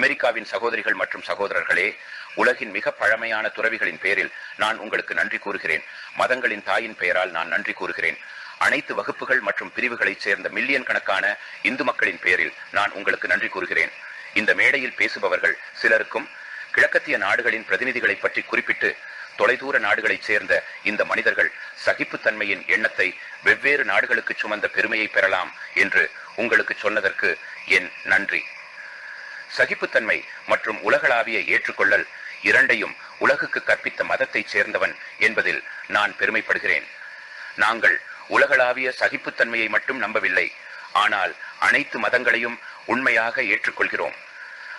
அமெரிக்காவின் சகோதரிகள் மற்றும் சகோதரர்களே உலகின் மிக பழமையான துறவிகளின் பெயரில் நான் உங்களுக்கு நன்றி கூறுகிறேன். மதங்களின் தாயின் பெயரால் நான் நன்றி கூறுகிறேன். அனைத்து வகுப்புகள் மற்றும் பிரிவுகளைச் சேர்ந்த மில்லியன் கணக்கான இந்து மக்களின் பெயரில் நான் உங்களுக்கு நன்றி கூறுகிறேன். இந்த மேடையில் பேசுபவர்கள் சிலருக்கும் கிழக்கத்திய நாடுகளின் பிரதிநிதிகளை பற்றி குறிப்பிட்டு தொலைதூர நாடுகளைச் சேர்ந்த இந்த மனிதர்கள் சகிப்புத்தன்மையின் எண்ணத்தை வெவ்வேறு நாடுகளுக்கு சுமந்த பெருமையை பெறலாம் என்று உங்களுக்கு சொன்னதற்கு என் நன்றி. சகிப்புத்தன்மை மற்றும் உலகளாவிய ஏற்றுக்கொள்ளல் இரண்டையும் உலகுக்கு கற்பித்த மதத்தைச் சேர்ந்தவன் என்பதில் நான் பெருமைப்படுகிறேன். நாங்கள் உலகளாவிய சகிப்புத்தன்மையை மட்டும் நம்பவில்லை ஆனால் அனைத்து மதங்களையும் உண்மையாக ஏற்றுக்கொள்கிறோம்.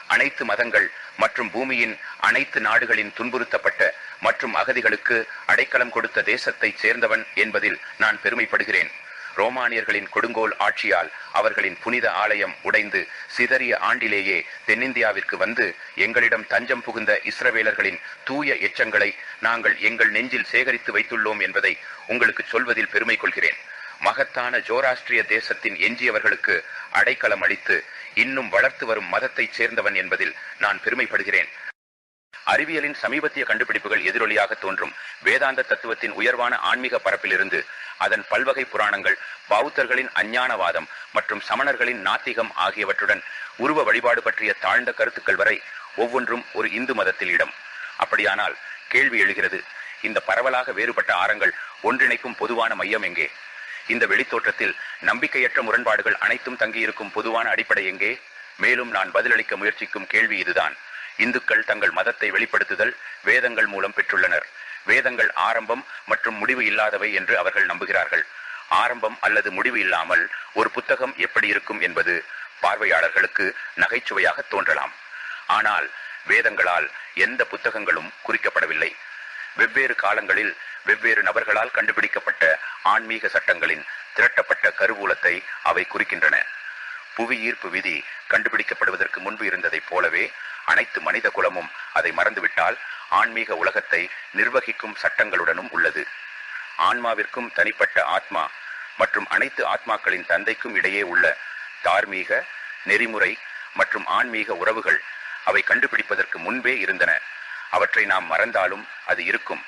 அனைத்து மதங்கள் மற்றும் பூமியின் அனைத்து நாடுகளின் துன்புறுத்தப்பட்ட மற்றும் அகதிகளுக்கு அடைக்கலம் கொடுத்த தேசத்தைச் சேர்ந்தவன் என்பதில் நான் பெருமைப்படுகிறேன். ரோமானியர்களின் கொடுங்கோல் ஆட்சியால் அவர்களின் புனித ஆலயம் உடைந்து சிதறிய ஆண்டிலேயே தென்னிந்தியாவிற்கு வந்து எங்களிடம் தஞ்சம் புகுந்த இஸ்ரவேலர்களின் தூய எச்சங்களை நாங்கள் எங்கள் நெஞ்சில் சேகரித்து வைத்துள்ளோம் என்பதை உங்களுக்கு சொல்வதில் பெருமை கொள்கிறேன். மகத்தான ஜோராஸ்ட்ரிய தேசத்தின் எஞ்சியவர்களுக்கு அடைக்கலம் அளித்து இன்னும் வளர்த்து வரும் மதத்தைச் சேர்ந்தவன் என்பதில் நான் பெருமைப்படுகிறேன். அறிவியலின் சமீபத்திய கண்டுபிடிப்புகள் எதிரொலியாக தோன்றும். வேதாந்த தத்துவத்தின் உயர்வான ஆன்மீக பரப்பிலிருந்து அதன் பல்வகை புராணங்கள் பௌத்தர்களின் அஞ்ஞானவாதம் மற்றும் சமணர்களின் நாத்திகம் ஆகியவற்றுடன் உருவ வழிபாடு பற்றிய தாழ்ந்த கருத்துக்கள் வரை ஒவ்வொன்றும் ஒரு இந்து மதத்தில் இடம். அப்படியானால் கேள்வி எழுகிறது இந்த பரவலாக வேறுபட்ட ஆரங்கள் ஒன்றிணைக்கும் பொதுவான மையம் எங்கே? இந்த வெளித்தோற்றத்தில் நம்பிக்கையற்ற முரண்பாடுகள் அனைத்தும் தங்கியிருக்கும் பொதுவான அடிப்படை எங்கே? மேலும் நான் பதிலளிக்க முயற்சிக்கும் கேள்வி இதுதான். இந்துக்கள் தங்கள் மதத்தை வெளிப்படுத்துதல் வேதங்கள் மூலம் பெற்றுள்ளனர். வேதங்கள் ஆரம்பம் மற்றும் முடிவு இல்லாதவை என்று அவர்கள் நம்புகிறார்கள். ஆரம்பம் அல்லது முடிவு இல்லாமல் ஒரு புத்தகம் எப்படி இருக்கும் என்பது பார்வையாளர்களுக்கு நகைச்சுவையாக தோன்றலாம். ஆனால் வேதங்களால் எந்த புத்தகங்களும் குறிக்கப்படவில்லை. வெவ்வேறு காலங்களில் வெவ்வேறு நபர்களால் கண்டுபிடிக்கப்பட்ட ஆன்மீக சட்டங்களின் திரட்டப்பட்ட கருவூலத்தை அவை குறிக்கின்றன. புவி ஈர்ப்பு விதி கண்டுபிடிக்கப்படுவதற்கு முன்பு இருந்ததைப் போலவே அனைத்து மனித குலமும் அதை மறந்துவிட்டால் ஆன்மீக உலகத்தை நிர்வகிக்கும் சட்டங்களுடனும் உள்ளது. ஆன்மாவிற்கும் தனிப்பட்ட ஆத்மா மற்றும் அனைத்து ஆத்மாக்களின் தந்தைக்கும் இடையே உள்ள தார்மீக நெறிமுறை மற்றும் ஆன்மீக உறவுகள் அவை கண்டுபிடிப்பதற்கு முன்பே இருந்தன. அவற்றை நாம் மறந்தாலும் அது இருக்கும்.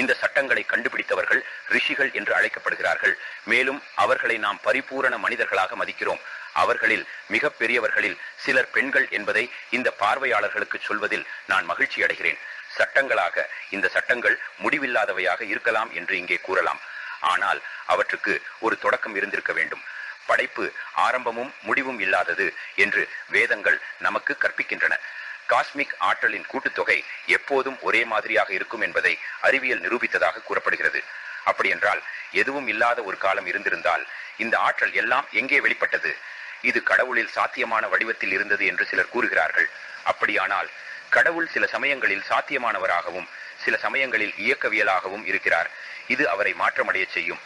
இந்த சட்டங்களை கண்டுபிடித்தவர்கள் ரிஷிகள் என்று அழைக்கப்படுகிறார்கள். மேலும் அவர்களை நாம் பரிபூரண மனிதர்களாக மதிக்கிறோம். அவர்களில் மிக பெரியவர்களில் சிலர் பெண்கள் என்பதை இந்த பார்வையாளர்களுக்கு சொல்வதில் நான் மகிழ்ச்சி அடைகிறேன். சட்டங்களாக இந்த சட்டங்கள் முடிவில்லாதவையாக இருக்கலாம் என்று இங்கே கூறலாம். ஆனால் அவற்றுக்கு ஒரு தொடக்கம் இருந்திருக்க வேண்டும். படைப்பு ஆரம்பமும் முடிவும் இல்லாதது என்று வேதங்கள் நமக்கு கற்பிக்கின்றன. காஸ்மிக் ஆற்றலின் கூட்டுத்தொகை எப்போதும் ஒரே மாதிரியாக இருக்கும் என்பதை அறிவியல் நிரூபித்ததாக கூறப்படுகிறது. அப்படியென்றால் எதுவும் இல்லாத ஒரு காலம் இருந்திருந்தால் இந்த ஆற்றல் எல்லாம் எங்கே வெளிப்பட்டது? இது கடவுளில் சாத்தியமான வடிவத்தில் இருந்தது என்று சிலர் கூறுகிறார்கள். அப்படியானால் கடவுள் சில சமயங்களில் சாத்தியமானவராகவும் சில சமயங்களில் இயக்கவியலாகவும் இருக்கிறார். இது அவரை மாற்றமடைய செய்யும்.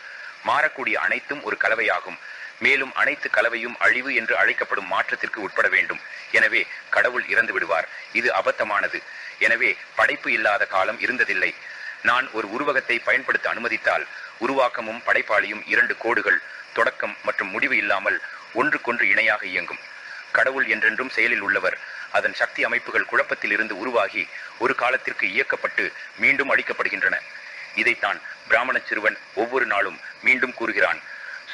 மாறக்கூடிய அனைத்தும் ஒரு கலவையாகும். மேலும் அனைத்து கலவையும் அழிவு என்று அழைக்கப்படும் மாற்றத்திற்கு உட்பட வேண்டும். எனவே கடவுள் இறந்து விடுவார். இது அபத்தமானது. எனவே படைப்பு இல்லாத காலம் இருந்ததில்லை. நான் ஒரு உருவகத்தை பயன்படுத்த அனுமதித்தால் உருவாக்கமும் படைப்பாளியும் இரண்டு கோடுகள் தொடக்கம் மற்றும் முடிவு இல்லாமல் ஒன்றுக்கொன்று இணையாக இயங்கும். கடவுள் என்றென்றும் செயலில் உள்ளவர். அதன் சக்தி அமைப்புகள் குழப்பத்தில் இருந்து உருவாகி ஒரு காலத்திற்கு இயக்கப்பட்டு மீண்டும் அளிக்கப்படுகின்றன இதைத்தான் பிராமண சிறுவன் ஒவ்வொரு நாளும் மீண்டும் கூறுகிறான்.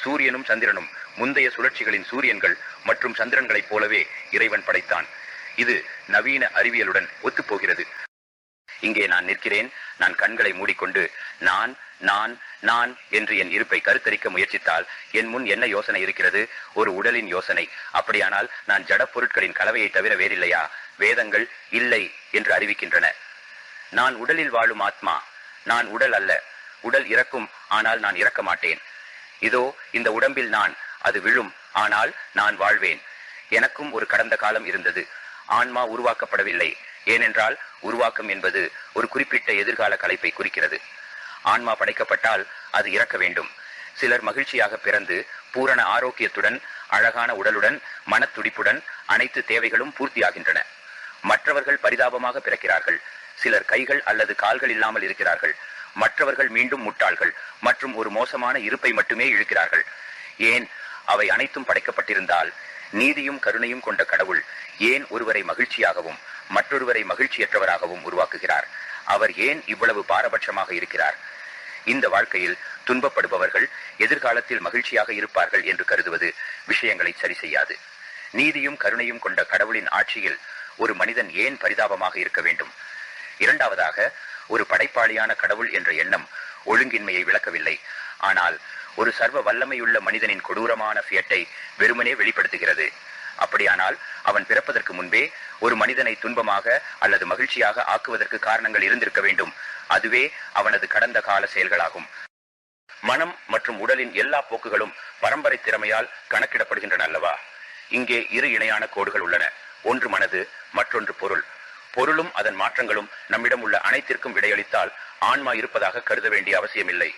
சூரியனும் சந்திரனும் முந்தைய சுழற்சிகளின் சூரியன்கள் மற்றும் சந்திரன்களைப் போலவே இறைவன் படைத்தான். இது நவீன அறிவியலுடன் ஒத்துப்போகிறது. இங்கே நான் நிற்கிறேன். நான் கண்களை மூடிக்கொண்டு நான் நான் நான் என்று என் இருப்பை கருத்தரிக்க முயற்சித்தால் என் முன் என்ன யோசனை இருக்கிறது? ஒரு உடலின் யோசனை. அப்படியானால் நான் ஜட பொருட்களின் கலவையை தவிர வேறில்லையா? வேதங்கள் இல்லை என்று அறிவிக்கின்றன. நான் உடலில் வாழும் ஆத்மா. நான் உடல் அல்ல. உடல் இறக்கும். ஆனால் நான் இறக்க மாட்டேன். இதோ இந்த உடம்பில் நான் அது விழும் ஆனால் நான் வாழ்வேன். எனக்கும் ஒரு கடந்த காலம் இருந்தது. ஆன்மா உருவாக்கப்படவில்லை. ஏனென்றால் உருவாக்கம் என்பது ஒரு குறிப்பிட்ட எதிர்கால கலைப்பை குறிக்கிறது. ஆன்மா படைக்கப்பட்டால் அது இறக்க வேண்டும். சிலர் மகிழ்ச்சியாக பிறந்து பூரண ஆரோக்கியத்துடன் அழகான உடலுடன் மனத்துடிப்புடன் அனைத்து தேவைகளும் பூர்த்தியாகின்றன. மற்றவர்கள் பரிதாபமாக பிறக்கிறார்கள். சிலர் கைகள் அல்லது கால்கள் இல்லாமல் இருக்கிறார்கள். மற்றவர்கள் மீண்டும் முட்டாள்கள் மற்றும் ஒரு மோசமான இருப்பை மட்டுமே இழுக்கிறார்கள். ஏன்? அவை அனைத்தும் படைக்கப்பட்டிருந்தால் நீதியும் கருணையும் கொண்ட கடவுள் ஏன் ஒருவரை மகிழ்ச்சியாகவும் மற்றொருவரை மகிழ்ச்சியற்றவராகவும் உருவாக்குகிறார்? அவர் ஏன் இவ்வளவு பாரபட்சமாக இருக்கிறார்? இந்த வாழ்க்கையில் துன்பப்படுபவர்கள் எதிர்காலத்தில் மகிழ்ச்சியாக இருப்பார்கள் என்று கருதுவது விஷயங்களை சரி செய்யாது. நீதியும் கருணையும் கொண்ட கடவுளின் ஆட்சியில் ஒரு மனிதன் ஏன் பரிதாபமாக இருக்க வேண்டும்? இரண்டாவதாக ஒரு படைப்பாளியான கடவுள் என்ற எண்ணம் ஒழுங்கின்மையை விளக்கவில்லை. ஆனால் ஒரு சர்வ வல்லமையுள்ள மனிதனின் கொடூரமான ஃபியட்டை வெறுமனே வெளிப்படுத்துகிறது. அப்படியானால் அவன் பிறப்பதற்கு முன்பே ஒரு மனிதனை துன்பமாக அல்லது மகிழ்ச்சியாக ஆக்குவதற்கு காரணங்கள் இருந்திருக்க வேண்டும். அதுவே அவனது கடந்த கால செயல்களாகும். மனம் மற்றும் உடலின் எல்லா போக்குகளும் பரம்பரை திறமையால் கணக்கிடப்படுகின்றன அல்லவா? இங்கே இரு இணையான கோடுகள் உள்ளன. ஒன்று மனது மற்றொன்று பொருள். பொருளும் அதன் மாற்றங்களும் நம்மிடம் உள்ள அனைத்திற்கும் விடையளித்தால் ஆன்மா இருப்பதாக கருத வேண்டிய அவசியமில்லை.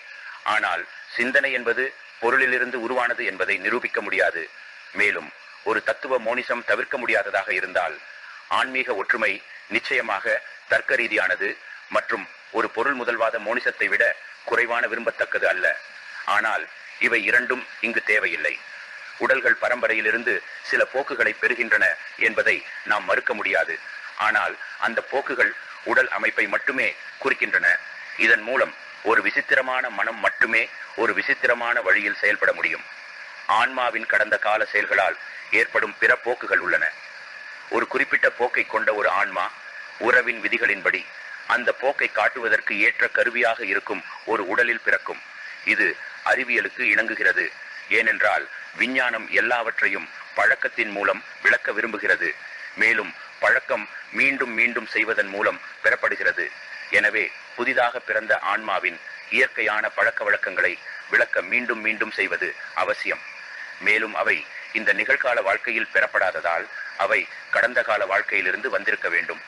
ஆனால் சிந்தனை என்பது பொருளிலிருந்து உருவானது என்பதை நிரூபிக்க முடியாது. மேலும் ஒரு தத்துவ மோனிசம் தவிர்க்க முடியாததாக இருந்தால் ஆன்மீக ஒற்றுமை நிச்சயமாக தர்க்க ரீதியானது மற்றும் ஒரு பொருள் முதல்வாத மோனிசத்தை விட குறைவான விரும்பத்தக்கது அல்ல. ஆனால் இவை இரண்டும் இங்கு தேவையில்லை. உடல்கள் பரம்பரையிலிருந்து சில போக்குகளை பெறுகின்றன என்பதை நாம் மறுக்க முடியாது. ஆனால் அந்த போக்குகள் உடல் அமைப்பை மட்டுமே குறிக்கின்றன. இதன் மூலம் ஒரு விசித்திரமான மனம் மட்டுமே ஒரு விசித்திரமான வழியில் செயல்பட முடியும். ஆன்மாவின் கடந்த கால செயல்களால் ஏற்படும் பிற போக்குகள் உள்ளன. ஒரு குறிப்பிட்ட போக்கை கொண்ட ஒரு ஆன்மா உறவின் விதிகளின்படி அந்த போக்கை காட்டுவதற்கு ஏற்ற கருவியாக இருக்கும் ஒரு உடலில் பிறக்கும். இது அறிவியலுக்கு இணங்குகிறது. ஏனென்றால் விஞ்ஞானம் எல்லாவற்றையும் பழக்கத்தின் மூலம் விளக்க விரும்புகிறது. மேலும் பழக்கம் மீண்டும் மீண்டும் செய்வதன் மூலம் பெறப்படுகிறது. எனவே புதிதாக பிறந்த ஆன்மாவின் இயற்கையான பழக்க வழக்கங்களை விளக்க மீண்டும் மீண்டும் செய்வது அவசியம். மேலும் அவை இந்த நிகழ்கால வாழ்க்கையில் பெறப்படாததால் அவை கடந்த கால வாழ்க்கையிலிருந்து வந்திருக்க வேண்டும்.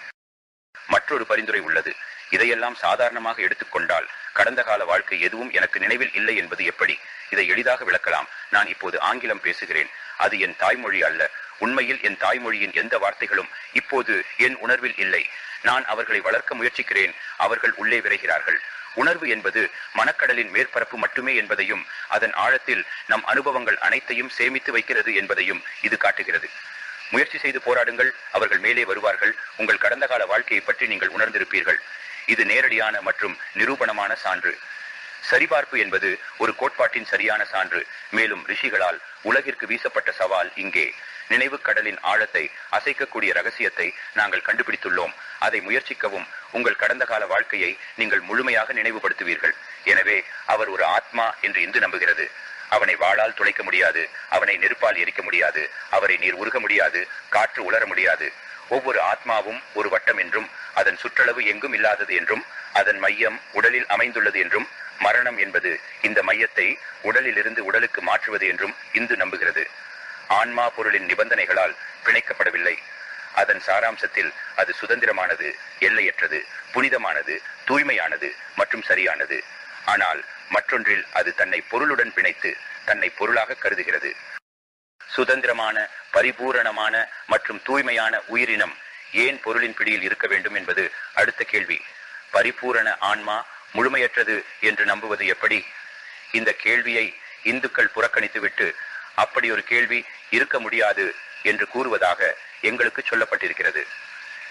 மற்றொரு பரிந்துரை உள்ளது. இதையெல்லாம் சாதாரணமாக எடுத்துக்கொண்டால் கடந்த கால வாழ்க்கை எதுவும் எனக்கு நினைவில் இல்லை என்பது எப்படி? இதை எளிதாக விளக்கலாம். நான் இப்போது ஆங்கிலம் பேசுகிறேன். அது என் தாய்மொழி அல்ல. உண்மையில் என் தாய்மொழியின் எந்த வார்த்தைகளும் இப்போது என் உணர்வில் இல்லை. நான் அவர்களை வளர்க்க முயற்சிக்கிறேன். அவர்கள் உள்ளே விரைகிறார்கள். உணர்வு என்பது மனக்கடலின் மேற்பரப்பு மட்டுமே என்பதையும் அதன் ஆழத்தில் நம் அனுபவங்கள் அனைத்தையும் சேமித்து வைக்கிறது என்பதையும் இது காட்டுகிறது. முயற்சி செய்து போராடுங்கள். அவர்கள் மேலே வருவார்கள். உங்கள் கடந்த கால வாழ்க்கையை பற்றி நீங்கள் உணர்ந்திருப்பீர்கள். இது நேரடியான மற்றும் நிரூபணமான சான்று. சரிபார்ப்பு என்பது ஒரு கோட்பாட்டின் சரியான சான்று. மேலும் ரிஷிகளால் உலகிற்கு வீசப்பட்ட சவால் இங்கே. நினைவு கடலின் ஆழத்தை அசைக்கக்கூடிய ரகசியத்தை நாங்கள் கண்டுபிடித்துள்ளோம். அதை முயற்சிக்கவும் உங்கள் கடந்த கால வாழ்க்கையை நீங்கள் முழுமையாக நினைவுபடுத்துவீர்கள். எனவே அவர் ஒரு ஆத்மா என்று இந்து நம்புகிறது. அவனை வாழால் துளைக்க முடியாது அவனை நெருப்பால் எரிக்க முடியாது அவரை நீர் உருக முடியாது காற்று உலர முடியாது. ஒவ்வொரு ஆத்மாவும் ஒரு வட்டம் என்றும் அதன் சுற்றளவு எங்கும் இல்லாதது என்றும் அதன் மையம் உடலில் அமைந்துள்ளது என்றும் மரணம் என்பது இந்த மையத்தை உடலிலிருந்து உடலுக்கு மாற்றுவது என்றும் இந்து நம்புகிறது. ஆன்மா பொருளின் நிபந்தனைகளால் பிணைக்கப்படவில்லை. அதன் சாராம்சத்தில் அது சுதந்திரமானது எல்லையற்றது புனிதமானது தூய்மையானது மற்றும் சரியானது. ஆனால் மற்றொன்றில் அது தன்னை பொருளுடன் பிணைத்து தன்னை பொருளாக கருதுகிறது. சுதந்திரமான பரிபூரணமான மற்றும் தூய்மையான உயிரினம் ஏன் பொருளின் பிடியில் இருக்க வேண்டும் என்பது அடுத்த கேள்வி. பரிபூரண ஆன்மா முழுமையற்றது என்று நம்புவது எப்படி? இந்த கேள்வியை இந்துக்கள் புறக்கணித்துவிட்டு அப்படி ஒரு கேள்வி இருக்க முடியாது என்று கூறுவதாக எங்களுக்கு சொல்லப்பட்டிருக்கிறது.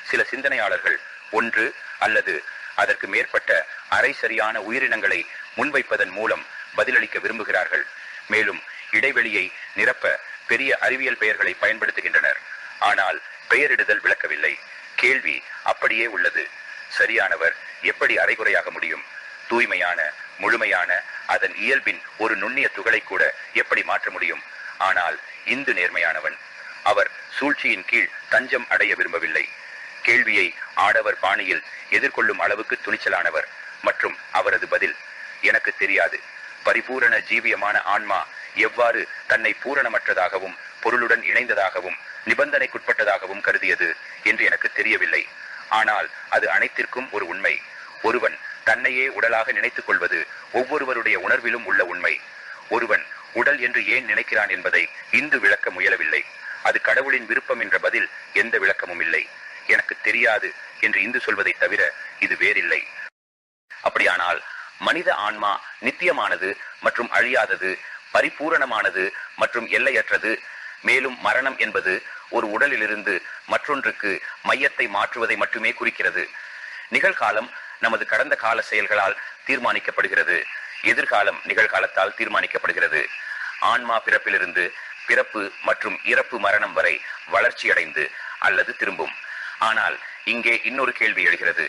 சில சிந்தனையாளர்கள் ஒன்று அல்லது அதற்கு மேற்பட்ட அரை சரியான உயிரினங்களை முன்வைப்பதன் மூலம் பதிலளிக்க விரும்புகிறார்கள். மேலும் இடைவெளியை நிரப்ப பெரிய அறிவியல் பெயர்களை பயன்படுத்துகின்றனர். ஆனால் பெயரிடுதல் விளக்கவில்லை. கேள்வி அப்படியே உள்ளது. சரியானவர் எப்படி அரைகுறையாக முடியும்? தூய்மையான முழுமையான அதன் இயல்பின் ஒரு நுண்ணிய துகளை கூட எப்படி மாற்ற முடியும்? ஆனால் இந்து நேர்மையானவன். அவர் சூழ்ச்சியின் கீழ் தஞ்சம் அடைய விரும்பவில்லை. கேள்வியை ஆடவர் பாணியில் எதிர்கொள்ளும் அளவுக்கு துணிச்சலானவர் மற்றும் அவரது பதில் எனக்கு தெரியாது. பரிபூரண ஜீவியமான ஆன்மா எவ்வாறு தன்னை பூரணமற்றதாகவும் பொருளுடன் இணைந்ததாகவும் நிபந்தனைக்குட்பட்டதாகவும் கருதியது? என்று எனக்கு தெரியவில்லை. ஆனால் அது அனைத்திற்கும் ஒரு உண்மை. ஒருவன் தன்னையே உடலாக நினைத்துக் கொள்வது ஒவ்வொருவருடைய உணர்விலும் உள்ள உண்மை. ஒருவன் உடல் என்று ஏன் நினைக்கிறான் என்பதை இந்து விளக்க முயலவில்லை. அது கடவுளின் விருப்பம் என்ற பதில் எந்த விளக்கமும் இல்லை. எனக்கு தெரியாது என்று இந்து சொல்வதை தவிர இது வேறில்லை. அப்படியானால் மனித ஆன்மா நித்தியமானது மற்றும் அழியாதது பரிபூரணமானது மற்றும் எல்லையற்றது மேலும் மரணம் என்பது ஒரு உடலிலிருந்து மற்றொன்றுக்கு மையத்தை மாற்றுவதை மட்டுமே குறிக்கிறது. நிகழ்காலம் நமது கடந்த கால செயல்களால் தீர்மானிக்கப்படுகிறது. எதிர்காலம் நிகழ்காலத்தால் தீர்மானிக்கப்படுகிறது. ஆன்மா பிறப்பிலிருந்து பிறப்பு மற்றும் இறப்பு மரணம் வரை வளர்ச்சியடைந்து அல்லது திரும்பும். ஆனால் இங்கே இன்னொரு கேள்வி எழுகிறது.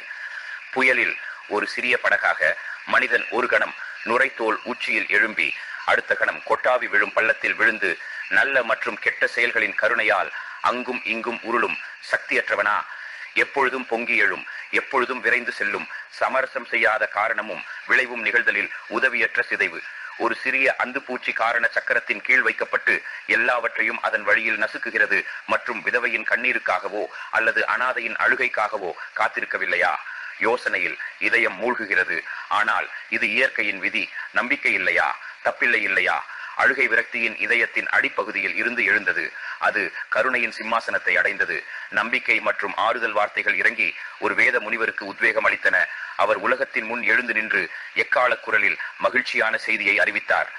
புயலில் ஒரு சிறிய படகாக மனிதன் ஒரு கணம் நுரைத்தோல் உச்சியில் எழும்பி அடுத்த கணம் கொட்டாவி விழும் பள்ளத்தில் விழுந்து நல்ல மற்றும் கெட்ட செயல்களின் கருணையால் அங்கும் இங்கும் உருளும் சக்தியற்றவனா? எப்பொழுதும் பொங்கி எழும் எப்பொழுதும் விரைந்து செல்லும் சமரசம் செய்யாத காரணமும் விளைவும் நிகழ்தலில் உதவியற்ற சிதைவு. ஒரு சிறிய அந்துப்பூச்சி காரண சக்கரத்தின் கீழ் வைக்கப்பட்டு எல்லாவற்றையும் அதன் வழியில் நசுக்குகிறது மற்றும் விதவையின் கண்ணீருக்காகவோ அல்லது அனாதையின் அழுகைக்காகவோ காத்திருக்கவில்லையா? யோசனையில் இதயம் மூழ்குகிறது. ஆனால் இது இயற்கையின் விதி. நம்பிக்கை இல்லையா? தப்பில்லை இல்லையா? அழுகை விரக்தியின் இதயத்தின் அடிப்பகுதியில் இருந்து எழுந்தது. அது கருணையின் சிம்மாசனத்தை அடைந்தது. நம்பிக்கை மற்றும் ஆறுதல் வார்த்தைகள் இறங்கி ஒரு வேத முனிவருக்கு உத்வேகம் அளித்தன. அவர் உலகத்தின் முன் எழுந்து நின்று எக்கால குரலில் மகிழ்ச்சியான செய்தியை அறிவித்தார்.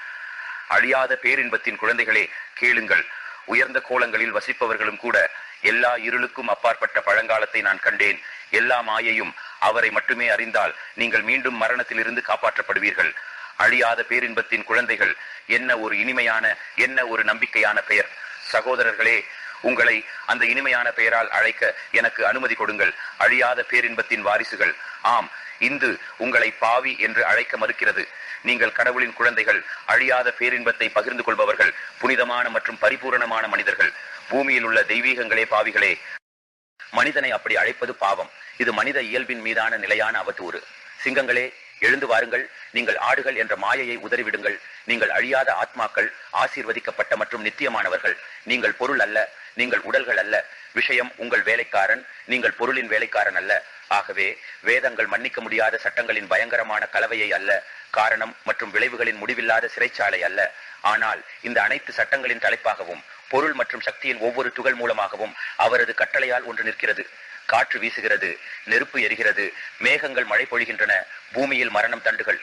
அழியாத பேரின்பத்தின் குழந்தைகளே கேளுங்கள். உயர்ந்த கோலங்களில் வசிப்பவர்களும் கூட எல்லா இருளுக்கும் அப்பாற்பட்ட பழங்காலத்தை நான் கண்டேன். எல்லா மாயையும் அவரை மட்டுமே அறிந்தால் நீங்கள் மீண்டும் மரணத்திலிருந்து காப்பாற்றப்படுவீர்கள். அழியாத பேரின்பத்தின் குழந்தைகள் என்ன ஒரு இனிமையான என்ன ஒரு நம்பிக்கையான பெயர். சகோதரர்களே உங்களை அந்த இனிமையான பெயரால் அழைக்க எனக்கு அனுமதி கொடுங்கள். அழியாத பேரின்பத்தின் வாரிசுகள். ஆம் இந்து உங்களை பாவி என்று அழைக்க மறுக்கிறது. நீங்கள் கடவுளின் குழந்தைகள் அழியாத பேரின்பத்தை பகிர்ந்து கொள்பவர்கள் புனிதமான மற்றும் பரிபூரணமான மனிதர்கள். பூமியில் உள்ள தெய்வீகங்களே பாவிகளே. மனிதனை அப்படி அழைப்பது பாவம். இது மனித இயல்பின் மீதான நிலையான அவதூறு. சிங்கங்களே எழுந்து வாருங்கள். நீங்கள் ஆடுகள் என்ற மாயையை உதறிவிடுங்கள். நீங்கள் அழியாத ஆத்மாக்கள் ஆசீர்வதிக்கப்பட்ட மற்றும் நித்தியமானவர்கள். நீங்கள் பொருள் அல்ல நீங்கள் உடல்கள் அல்ல. விஷயம் உங்கள் வேலைக்காரன் நீங்கள் பொருளின் வேலைக்காரன் அல்ல. ஆகவே வேதங்கள் மன்னிக்க முடியாத சட்டங்களின் பயங்கரமான கலவையை அல்ல. காரணம் மற்றும் விளைவுகளின் முடிவில்லாத சிறைச்சாலை அல்ல. ஆனால் இந்த அனைத்து சட்டங்களின் தலைப்பாகவும் பொருள் மற்றும் சக்தியின் ஒவ்வொரு துகள் மூலமாகவும் அவரது கட்டளையால் ஒன்று நிற்கிறது. காற்று வீசுகிறது நெருப்பு எரிகிறது மேகங்கள் மழை பொழிகின்றன பூமியில் மரணம் தண்டுகள்.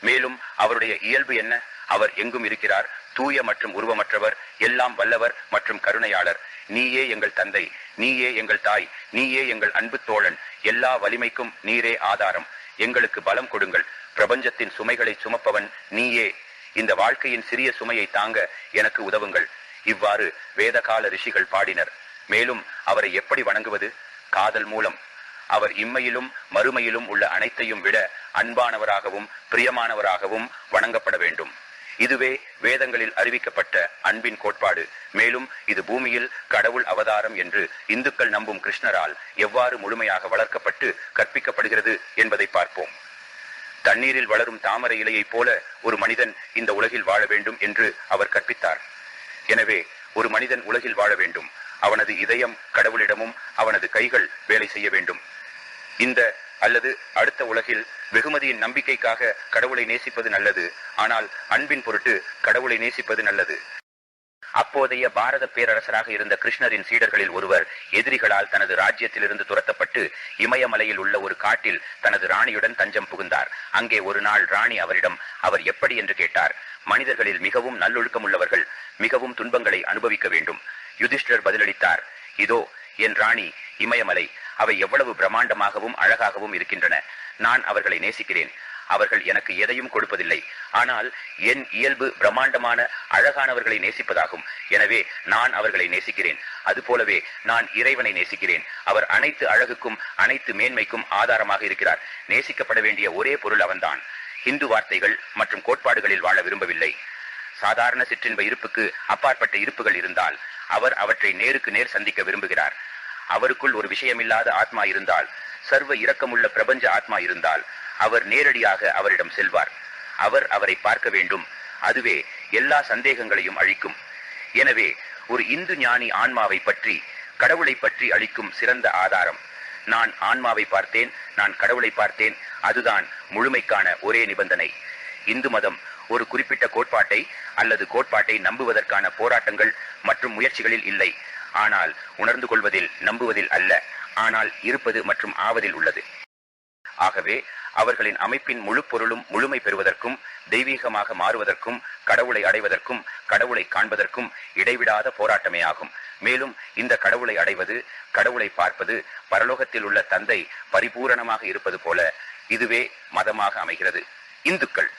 மேலும் அவருடைய இயல்பு என்ன? அவர் எங்கும் இருக்கிறார் தூய மற்றும் உருவமற்றவர் எல்லாம் வல்லவர் மற்றும் கருணையாளர். நீயே எங்கள் தந்தை நீயே எங்கள் தாய் நீயே எங்கள் அன்பு தோழன் எல்லா வலிமைக்கும் நீரே ஆதாரம். எங்களுக்கு பலம் கொடுங்கள் பிரபஞ்சத்தின் சுமைகளை சுமப்பவன் நீயே. இந்த வாழ்க்கையின் சிறிய சுமையை தாங்க எனக்கு உதவுங்கள். இவ்வாறு வேதகால ரிஷிகள் பாடினர். மேலும் அவரை எப்படி வணங்குவது? காதல் மூலம். அவர் இம்மையிலும் மறுமையிலும் உள்ள அனைத்தையும் விட அன்பானவராகவும் பிரியமானவராகவும் வணங்கப்பட வேண்டும். இதுவே வேதங்களில் அறிவிக்கப்பட்ட அன்பின் கோட்பாடு. மேலும் இது பூமியில் கடவுள் அவதாரம் என்று இந்துக்கள் நம்பும் கிருஷ்ணரால் எவ்வாறு முழுமையாக வளர்க்கப்பட்டு கற்பிக்கப்படுகிறது என்பதை பார்ப்போம். தண்ணீரில் வளரும் தாமரை இலையைப் போல ஒரு மனிதன் இந்த உலகில் வாழ வேண்டும் என்று அவர் கற்பித்தார். எனவே ஒரு மனிதன் உலகில் வாழ வேண்டும். அவனது இதயம் கடவுளிடமும் அவனது கைகள் வேலை செய்ய வேண்டும். இந்த அல்லது அடுத்த உலகில் வெகுமதியின் நம்பிக்கைக்காக கடவுளை நேசிப்பது நல்லது. ஆனால் அன்பின் பொருட்டு கடவுளை நேசிப்பது நல்லது. அப்போதைய பாரத பேரரசராக இருந்த கிருஷ்ணரின் சீடர்களில் ஒருவர் எதிரிகளால் தனது ராஜ்யத்திலிருந்து துரத்தப்பட்டு இமயமலையில் உள்ள ஒரு காட்டில் தனது ராணியுடன் தஞ்சம் புகுந்தார். அங்கே ஒரு நாள் ராணி அவரிடம் அவர் எப்படி? என்று கேட்டார். மனிதர்களில் மிகவும் நல்லொழுக்கம் உள்ளவர்கள் மிகவும் துன்பங்களை அனுபவிக்க வேண்டும். யுதிஷ்டர் பதிலளித்தார் இதோ என் ராணி இமயமலை அவை எவ்வளவு பிரம்மாண்டமாகவும் அழகாகவும் இருக்கின்றன. நான் அவர்களை நேசிக்கிறேன். அவர்கள் எனக்கு எதையும் கொடுப்பதில்லை. ஆனால் என் இயல்பு பிரம்மாண்டமான அழகானவர்களை நேசிப்பதாகும். எனவே நான் அவர்களை நேசிக்கிறேன். அதுபோலவே நான் இறைவனை நேசிக்கிறேன். அவர் அனைத்து அழகுக்கும் அனைத்து மேன்மைக்கும் ஆதாரமாக இருக்கிறார். நேசிக்கப்பட வேண்டிய ஒரே பொருள் அவன்தான். இந்து வார்த்தைகள் மற்றும் கோட்பாடுகளில் வாழ விரும்பவில்லை. சாதாரண சிற்றின்ப இருப்புக்கு அப்பாற்பட்ட இருப்புகள் இருந்தால் அவர் அவற்றை நேருக்கு நேர் சந்திக்க விரும்புகிறார். அவருக்குள் ஒரு விஷயமில்லாத ஆத்மா இருந்தால் சர்வ இரக்கமுள்ள பிரபஞ்ச ஆத்மா இருந்தால் அவர் நேரடியாக அவரிடம் செல்வார். அவர் அவரை பார்க்க வேண்டும். அதுவே எல்லா சந்தேகங்களையும் அழிக்கும். எனவே ஒரு இந்து ஞானி ஆன்மாவை பற்றி கடவுளை பற்றி அளிக்கும் சிறந்த ஆதாரம். நான் ஆன்மாவை பார்த்தேன் நான் கடவுளை பார்த்தேன் அதுதான் முழுமைக்கான ஒரே நிபந்தனை. இந்து மதம் ஒரு குறிப்பிட்ட கோட்பாட்டை அல்லது கோட்பாட்டை நம்புவதற்கான போராட்டங்கள் மற்றும் முயற்சிகளில் இல்லை. ஆனால் உணர்ந்து கொள்வதில் நம்புவதில் அல்ல. ஆனால் இருப்பது மற்றும் ஆவதில் உள்ளது. ஆகவே அவர்களின் அமைப்பின் முழு பொருளும் முழுமை பெறுவதற்கும் தெய்வீகமாக மாறுவதற்கும் கடவுளை அடைவதற்கும் கடவுளை காண்பதற்கும் இடைவிடாத போராட்டமே ஆகும். மேலும் இந்த கடவுளை அடைவது கடவுளை பார்ப்பது பரலோகத்தில் உள்ள தந்தை பரிபூரணமாக இருப்பது போல இதுவே மதமாக அமைகிறது. இந்துக்கள்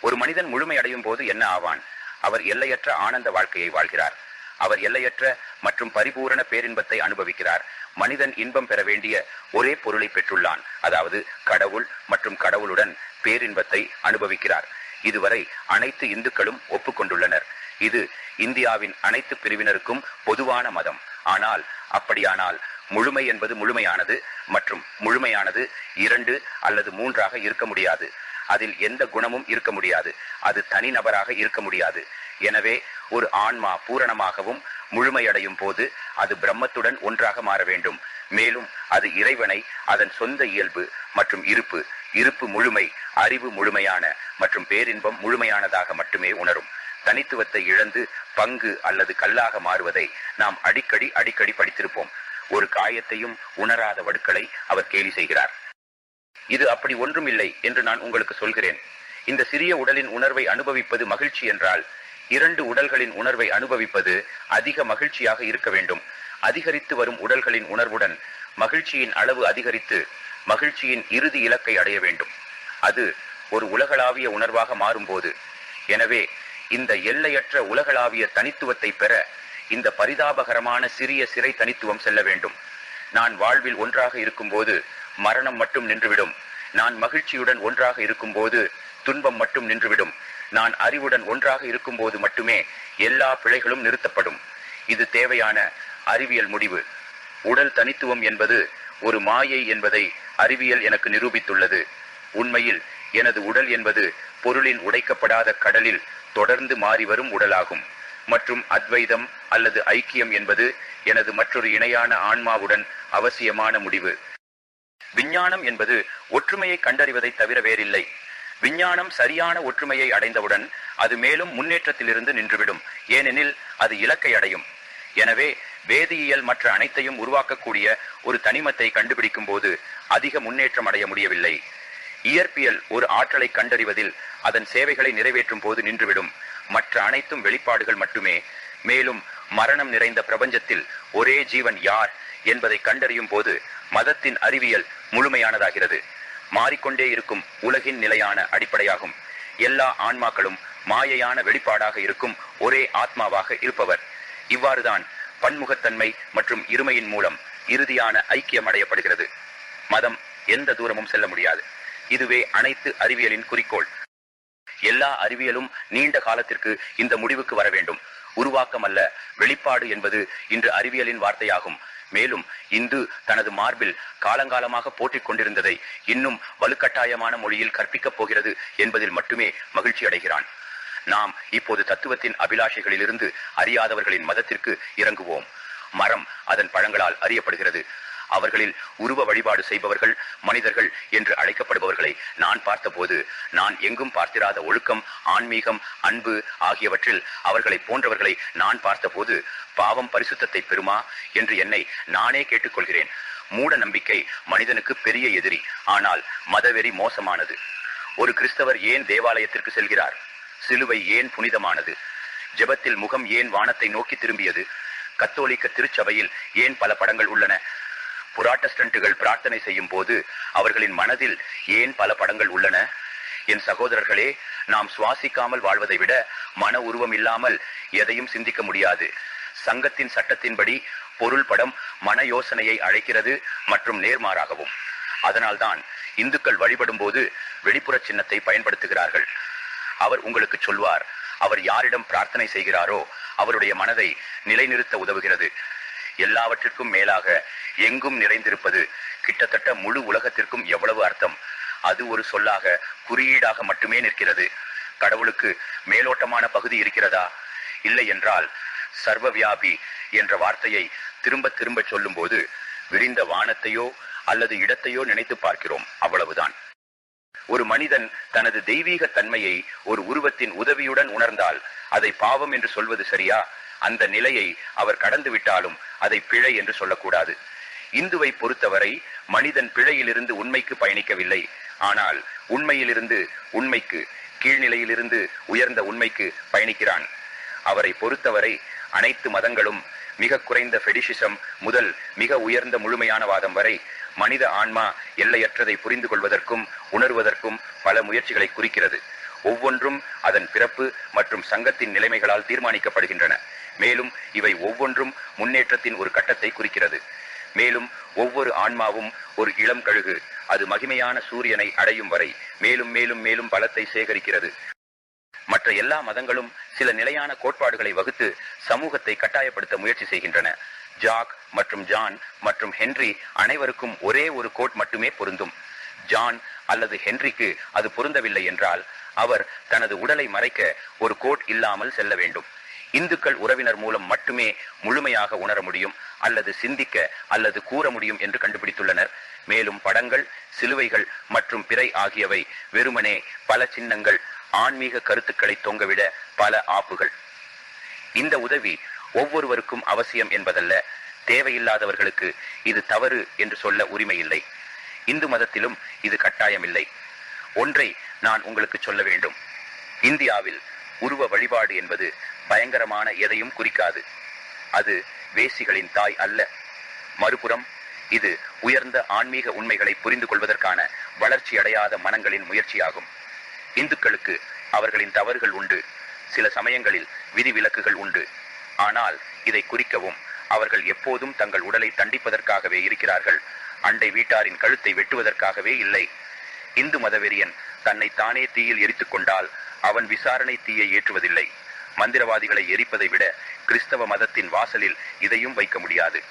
ஒரு மனிதன் முழுமை அடையும் போது என்ன ஆவான்? அவர் எல்லையற்ற ஆனந்த வாழ்க்கையை வாழ்கிறார். அவர் எல்லையற்ற மற்றும் பரிபூரண பேரின்பத்தை அனுபவிக்கிறார். மனிதன் இன்பம் பெற வேண்டிய ஒரே பொருளை பெற்றுள்ளான். அதாவது கடவுள் மற்றும் கடவுளுடன் பேரின்பத்தை அனுபவிக்கிறார். இதுவரை அனைத்து இந்துக்களும் ஒப்புக்கொண்டுள்ளனர். இது இந்தியாவின் அனைத்து பிரிவினருக்கும் பொதுவான மதம். ஆனால் அப்படியானால் முழுமை என்பது முழுமையானது மற்றும் முழுமையானது இரண்டு அல்லது மூன்றாக இருக்க முடியாது. அதில் எந்த குணமும் இருக்க முடியாது. அது தனிநபராக இருக்க முடியாது. எனவே ஒரு ஆன்மா பூரணமாகவும் முழுமையடையும் போது அது பிரம்மத்துடன் ஒன்றாக மாற வேண்டும். மேலும் அது இறைவனை அதன் சொந்த இயல்பு மற்றும் இருப்பு இருப்பு முழுமை அறிவு முழுமையான மற்றும் பேரின்பம் முழுமையானதாக மட்டுமே உணரும். தனித்துவத்தை இழந்து பங்கு அல்லது கல்லாக மாறுவதை நாம் அடிக்கடி அடிக்கடி படித்திருப்போம். ஒரு காயத்தையும் உணராத வடுக்களை அவர் கேலி செய்கிறார். இது அப்படி ஒன்றுமில்லை என்று நான் உங்களுக்கு சொல்கிறேன். இந்த சிறிய உடலின் உணர்வை அனுபவிப்பது மகிழ்ச்சி என்றால் இரண்டு உடல்களின் உணர்வை அனுபவிப்பது அதிக மகிழ்ச்சியாக இருக்க வேண்டும். அதிகரித்து வரும் உடல்களின் உணர்வுடன் மகிழ்ச்சியின் அளவு அதிகரித்து மகிழ்ச்சியின் இறுதி இலக்கை அடைய வேண்டும். அது ஒரு உலகளாவிய உணர்வாக மாறும்போது. எனவே இந்த எல்லையற்ற உலகளாவிய தனித்துவத்தை பெற இந்த பரிதாபகரமான சிறிய சிறை தனித்துவம் செல்ல வேண்டும். நான் வாழ்வில் ஒன்றாக இருக்கும்போது மரணம் மட்டும் நின்றுவிடும். நான் மகிழ்ச்சியுடன் ஒன்றாக இருக்கும்போது துன்பம் மட்டும் நின்றுவிடும். நான் அறிவுடன் ஒன்றாக இருக்கும்போது மட்டுமே எல்லா பிழைகளும் நிறுத்தப்படும். இது தேவையான அறிவியல் முடிவு. உடல் தனித்துவம் என்பது ஒரு மாயை என்பதை அறிவியல் எனக்கு நிரூபித்துள்ளது. உண்மையில் எனது உடல் என்பது பொருளின் உடைக்கப்படாத கடலில் தொடர்ந்து மாறிவரும் உடலாகும். மற்றும் அத்வைதம் அல்லது ஐக்கியம் என்பது எனது மற்றொரு இணையான ஆன்மாவுடன் அவசியமான முடிவு. விஞ்ஞானம் என்பது ஒற்றுமையை கண்டறிவதை தவிர வேறில்லை. விஞ்ஞானம் சரியான ஒற்றுமையை அடைந்தவுடன் அது மேலும் முன்னேற்றத்திலிருந்து நின்றுவிடும். ஏனெனில் அது இலக்கை அடையும். எனவே வேதியியல் மற்ற அனைத்தையும் உருவாக்கக்கூடிய ஒரு தனிமத்தை கண்டுபிடிக்கும் போது அதிக முன்னேற்றம் அடைய முடியவில்லை. இயற்பியல் ஒரு ஆற்றலை கண்டறிவதில் அதன் சேவைகளை நிறைவேற்றும் போது நின்றுவிடும். மற்ற அனைத்தும் வெளிப்பாடுகள் மட்டுமே. மேலும் மரணம் நிறைந்த பிரபஞ்சத்தில் ஒரே ஜீவன் யார் என்பதை கண்டறியும் போது மதத்தின் அறிவியல் முழுமையானதாகிறது. மாறிக்கொண்டே இருக்கும் உலகின் நிலையான அடிப்படையாகும். எல்லா ஆன்மாக்களும் மாயையான வெளிப்பாடாக இருக்கும் ஒரே ஆத்மாவாக இருப்பவர். இவ்வாறுதான் பன்முகத்தன்மை மற்றும் இருமையின் மூலம் இறுதியான ஐக்கியம் அடையப்படுகிறது. மதம் எந்த தூரமும் செல்ல முடியாது. இதுவே அனைத்து அறிவியலின் குறிக்கோள். எல்லா அறிவியலும் நீண்ட காலத்திற்கு இந்த முடிவுக்கு வர வேண்டும். உருவாக்கம் அல்ல வெளிப்பாடு என்பது இன்று அறிவியலின் வார்த்தையாகும். மேலும் இந்து தனது மார்பில் காலங்காலமாக போட்டிக் கொண்டிருந்ததை இன்னும் வலுக்கட்டாயமான மொழியில் கற்பிக்கப் போகிறது என்பதில் மட்டுமே மகிழ்ச்சி அடைகிறான். நாம் இப்போது தத்துவத்தின் அபிலாஷைகளிலிருந்து அறியாதவர்களின் மதத்திற்கு இறங்குவோம். மரம் அதன் பழங்களால் அறியப்படுகிறது. அவர்களில் உருவ வழிபாடு செய்பவர்கள் மனிதர்கள் என்று அழைக்கப்படுபவர்களை நான் பார்த்தபோது நான் எங்கும் பார்த்திராத ஒழுக்கம் ஆன்மீகம் அன்பு ஆகியவற்றில் அவர்களை போன்றவர்களை நான் பார்த்தபோது பாவம் பரிசுத்தத்தை பெறுமா என்று என்னை நானே கேட்டுக்கொள்கிறேன். மூட நம்பிக்கை மனிதனுக்கு பெரிய எதிரி ஆனால் மதவெறி மோசமானது. ஒரு கிறிஸ்தவர் ஏன் தேவாலயத்திற்கு செல்கிறார்? சிலுவை ஏன் புனிதமானது? ஜெபத்தில் முகம் ஏன் வானத்தை நோக்கி திரும்பியது? கத்தோலிக்க திருச்சபையில் ஏன் பல படங்கள் உள்ளன? புராட்டஸ்டன்ட்டுகள் பிரார்த்தனை செய்யும் போது அவர்களின் மனதில் ஏன் பல படங்கள் உள்ளன? என் சகோதரர்களே நாம் சுவாசிக்காமல் வாழ்வதை விட மன உருவம் இல்லாமல் எதையும் சிந்திக்க முடியாது. சங்கத்தின் சட்டத்தின்படி பொருள் படம் மன யோசனையை அழைக்கிறது மற்றும் நேர்மாறாகவும். அதனால்தான் இந்துக்கள் வழிபடும் போது வெளிப்புற சின்னத்தை பயன்படுத்துகிறார்கள். அவர் உங்களுக்கு சொல்வார் அவர் யாரிடம் பிரார்த்தனை செய்கிறாரோ அவருடைய மனதை நிலைநிறுத்த உதவுகிறது. எல்லாவற்றிற்கும் மேலாக எங்கும் நிறைந்திருப்பது கிட்டத்தட்ட முழு உலகத்திற்கும் எவ்வளவு அர்த்தம்? அது ஒரு சொல்லாக குறியீடாக மட்டுமே நிற்கிறது. கடவுளுக்கு மேலோட்டமான பகுதி இருக்கிறதா? இல்லை என்றால் சர்வ வியாபி என்ற வார்த்தையை திரும்ப திரும்ப சொல்லும்போது விரிந்த வானத்தையோ அல்லது இடத்தையோ நினைத்து பார்க்கிறோம். அவ்வளவுதான். ஒரு மனிதன் தனது தெய்வீக தன்மையை ஒரு உருவத்தின் உதவியுடன் உணர்ந்தால் அதை பாவம் என்று சொல்வது சரியா? அந்த நிலையை அவர் கடந்து விட்டாலும் அதை பிழை என்று சொல்லக்கூடாது. இந்துவை பொறுத்தவரை மனிதன் பிழையிலிருந்து உண்மைக்கு பயணிக்கவில்லை. ஆனால் உண்மையிலிருந்து உண்மைக்கு கீழ்நிலையிலிருந்து உயர்ந்த உண்மைக்கு பயணிக்கிறான். அவரை பொறுத்தவரை அனைத்து மதங்களும் மிக குறைந்த ஃபெடிஷிசம் முதல் மிக உயர்ந்த முழுமையான வாதம் வரை மனித ஆன்மா எல்லையற்றதை புரிந்து கொள்வதற்கும் உணர்வதற்கும் பல முயற்சிகளை குறிக்கிறது. ஒவ்வொன்றும் அதன் பிறப்பு மற்றும் சங்கத்தின் நிலைமைகளால் தீர்மானிக்கப்படுகின்றன. மேலும் இவை ஒவ்வொன்றும் முன்னேற்றத்தின் ஒரு கட்டத்தை குறிக்கிறது. மேலும் ஒவ்வொரு ஆன்மாவும் ஒரு இளம் கழுகு அது மகிமையான சூரியனை அடையும் வரை மேலும் மேலும் மேலும் பலத்தை சேகரிக்கிறது. மற்ற எல்லா மதங்களும் சில நிலையான கோட்பாடுகளை வகுத்து சமூகத்தை கட்டாயப்படுத்த முயற்சி செய்கின்றன. ஜாக் மற்றும் ஜான் மற்றும் ஹென்றி அனைவருக்கும் ஒரே ஒரு கோட் மட்டுமே பொருந்தும். ஜான் அல்லது ஹென்றிக்கு அது பொருந்தவில்லை என்றால் அவர் தனது உடலை மறைக்க ஒரு கோட் இல்லாமல் செல்ல வேண்டும். இந்துக்கள் உறவினர் மூலம் மட்டுமே முழுமையாக உணர முடியும் அல்லது சிந்திக்க அல்லது கூற முடியும் என்று கண்டுபிடித்துள்ளனர். மேலும் படங்கள் சிலுவைகள் மற்றும் பிறை ஆகியவை வெறுமனே பல சின்னங்கள் ஆன்மீக கருத்துக்களை தொங்கவிட பல ஆப்புகள். இந்த உதவி ஒவ்வொருவருக்கும் அவசியம் என்பதல்ல. தேவையில்லாதவர்களுக்கு இது தவறு என்று சொல்ல உரிமை இல்லை இந்து மதத்திலும் இது கட்டாயமில்லை. ஒன்றை நான் உங்களுக்கு சொல்ல வேண்டும். இந்தியாவில் உருவ வழிபாடு என்பது பயங்கரமான எதையும் குறிக்காது. அது வேசிகளின் தாய் அல்ல. மறுபுறம் இது உயர்ந்த ஆன்மீக உண்மைகளை புரிந்து கொள்வதற்கான வளர்ச்சி அடையாத மனங்களின் முயற்சியாகும். இந்துக்களுக்கு அவர்களின் தவறுகள் உண்டு. சில சமயங்களில் விதிவிலக்குகள் உண்டு. ஆனால் இதை குறிக்கவும் அவர்கள் எப்போதும் தங்கள் உடலை தண்டிப்பதற்காகவே இருக்கிறார்கள். அண்டை வீட்டாரின் கழுத்தை வெட்டுவதற்காகவே இல்லை. இந்து மதவெறியன் தன்னை தானே தீயில் எரித்துக் கொண்டால் அவன் விசாரணை தீயை ஏற்றுவதில்லை. மந்திரவாதிகளை எரிப்பதை விட கிறிஸ்தவ மதத்தின் வாசலில் இதையும் வைக்க முடியாது.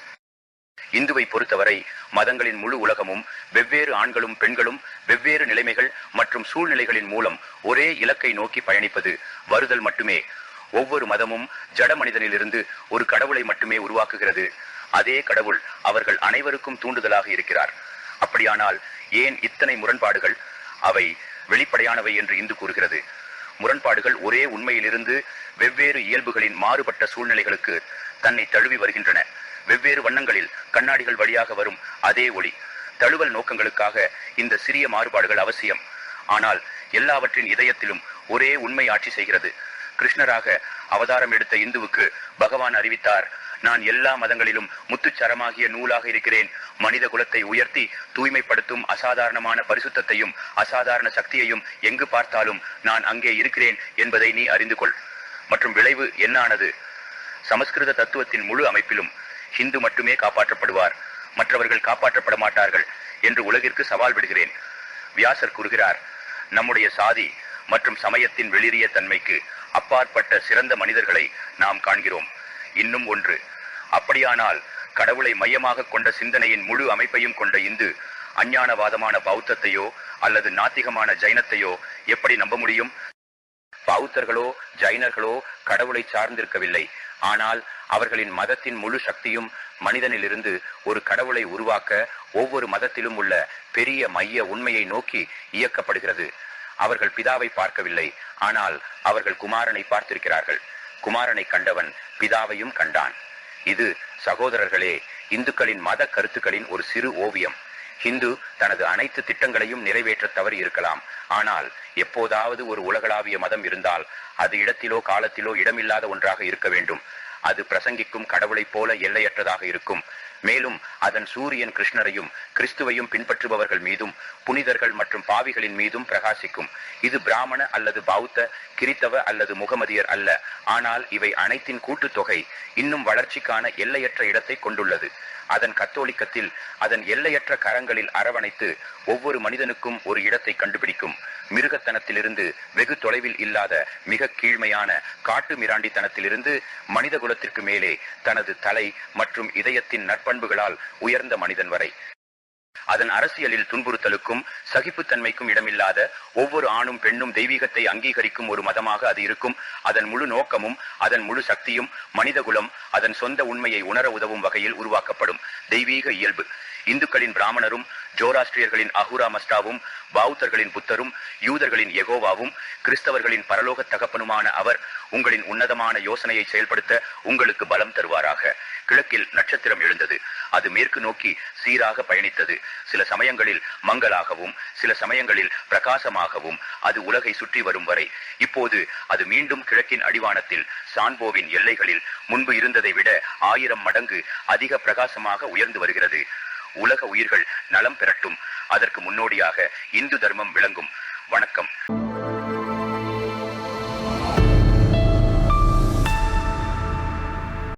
இந்துவை பொறுத்தவரை மதங்களின் முழு உலகமும் வெவ்வேறு ஆண்களும் பெண்களும் வெவ்வேறு நிலைமைகள் மற்றும் சூழ்நிலைகளின் மூலம் ஒரே இலக்கை நோக்கி பயணிப்பது வருதல் மட்டுமே. ஒவ்வொரு மதமும் ஜட மனிதனிலிருந்து ஒரு கடவுளை மட்டுமே உருவாக்குகிறது. அதே கடவுள் அவர்கள் அனைவருக்கும் தூண்டுதலாக இருக்கிறார். அப்படியானால் ஏன் இத்தனை முரண்பாடுகள்? அவை வெளிப்படையானவை என்று இந்து கூறுகிறது. முரண்பாடுகள் ஒரே உண்மையிலிருந்து வெவ்வேறு இயல்புகளின் மாறுபட்ட சூழ்நிலைகளுக்கு தன்னை தழுவி வருகின்றன. வெவ்வேறு வண்ணங்களில் கண்ணாடிகள் வழியாக வரும் அதே ஒளி. தழுவல் நோக்கங்களுக்காக இந்த சிறிய மாறுபாடுகள் அவசியம். ஆனால் எல்லாவற்றின் இதயத்திலும் ஒரே உண்மை ஆட்சி செய்கிறது. கிருஷ்ணராக அவதாரம் எடுத்த இந்துவுக்கு பகவான் அறிவித்தார். நான் எல்லா மதங்களிலும் முத்துச்சரமாகிய நூலாக இருக்கிறேன். மனித குலத்தை உயர்த்தி தூய்மைப்படுத்தும் அசாதாரணமான பரிசுத்தையும் அசாதாரண சக்தியையும் எங்கு பார்த்தாலும் நான் அங்கே இருக்கிறேன் என்பதை நீ அறிந்து கொள். மற்றும் விளைவு என்ன ஆனது சமஸ்கிருத தத்துவத்தின் முழு அமைப்பிலும் ஹிந்து மட்டுமே காப்பாற்றப்படுவார். மற்றவர்கள் காப்பாற்றப்பட மாட்டார்கள் என்று உலகிற்கு சவால் விடுகிறேன். வியாசர் கூறுகிறார் நம்முடைய சாதி மற்றும் சமயத்தின் வெளிரிய தன்மைக்கு அப்பாற்பட்ட சிறந்த மனிதர்களை நாம் காண்கிறோம். இன்னும் ஒன்று அப்படியானால் கடவுளை மையமாக கொண்ட சிந்தனையின் முழு அமைப்பையும் கொண்ட இந்து அஞ்ஞானவாதமான பௌத்தத்தையோ அல்லது நாத்திகமான ஜைனத்தையோ எப்படி நம்ப முடியும்? பௌத்தர்களோ ஜைனர்களோ கடவுளை சார்ந்திருக்கவில்லை. ஆனால் அவர்களின் மதத்தின் முழு சக்தியும் மனிதனிலிருந்து ஒரு கடவுளை உருவாக்க ஒவ்வொரு மதத்திலும் உள்ள பெரிய மைய உண்மையை நோக்கி இயக்கப்படுகிறது. அவர்கள் பிதாவை பார்க்கவில்லை. ஆனால் அவர்கள் குமாரனை பார்த்திருக்கிறார்கள். குமாரனை கண்டவன் பிதாவையும் கண்டான். இது சகோதரர்களே இந்துக்களின் மத கருத்துக்களின் ஒரு சிறு ஓவியம். ஹிந்து தனது அனைத்து திட்டங்களையும் நிறைவேற்ற தவறி இருக்கலாம். ஆனால் எப்போதாவது ஒரு உலகளாவிய மதம் இருந்தால் அது இடத்திலோ காலத்திலோ இடமில்லாத ஒன்றாக இருக்க வேண்டும். அது பிரசங்கிக்கும் கடவுளைப் போல எல்லையற்றதாக இருக்கும். மேலும் அதன் சூரியன் கிருஷ்ணரையும் கிறிஸ்துவையும் பின்பற்றுபவர்கள் மீதும் புனிதர்கள் மற்றும் பாவிகளின் மீதும் பிரகாசிக்கும். இது பிராமண அல்லது பௌத்த கிறித்தவ அல்லது முகமதியர் அல்ல. ஆனால் இவை அனைத்தின் கூட்டுத்தொகை இன்னும் வளர்ச்சிக்கான எல்லையற்ற இடத்தை கொண்டுள்ளது. அதன் கத்தோலிக்கத்தில் அதன் எல்லையற்ற கரங்களில் அரவணைத்து ஒவ்வொரு மனிதனுக்கும் ஒரு இடத்தை கண்டுபிடிக்கும். மிருகத்தனத்திலிருந்து வெகு தொலைவில் இல்லாத மிக கீழ்மையான காட்டு மிராண்டித்தனத்திலிருந்து மனித குலத்திற்கு மேலே தனது தலை மற்றும் இதயத்தின் நற்பண்புகளால் உயர்ந்த மனிதன் வரை. அதன் அரசியலில் துன்புறுத்தலுக்கும் சகிப்புத்தன்மைக்கும் இடமில்லாத ஒவ்வொரு ஆணும் பெண்ணும் தெய்வீகத்தை அங்கீகரிக்கும் ஒரு மதமாக அது இருக்கும். அதன் முழு நோக்கமும் அதன் முழு சக்தியும் மனிதகுலம் அதன் சொந்த உண்மையை உணர உதவும் வகையில் உருவாக்கப்படும் தெய்வீக இயல்பு. இந்துக்களின் பிராமணரும் ஜோராஸ்ட்ரியர்களின் அஹுரா மஸ்டாவும் பௌத்தர்களின் புத்தரும் யூதர்களின் எகோவாவும் கிறிஸ்தவர்களின் பரலோக தகப்பனுமான அவர் உங்களின் உன்னதமான யோசனையை செயல்படுத்த உங்களுக்கு பலம் தருவாராக. கிழக்கில் நட்சத்திரம் எழுந்தது. அது மேற்கு நோக்கி சீராக பயணித்தது. சில சமயங்களில் மங்களாகவும் சில சமயங்களில் பிரகாசமாகவும் அது உலகை சுற்றி வரும் வரை. இப்போது அது மீண்டும் கிழக்கின் அடிவானத்தில் சான்போவின் எல்லைகளில் முன்பு இருந்ததை விட ஆயிரம் மடங்கு அதிக பிரகாசமாக உயர்ந்து வருகிறது. உலக உயிர்கள் நலம் பெறட்டும். அதற்கு முன்னோடியாக இந்து தர்மம் விளங்கும். வணக்கம்.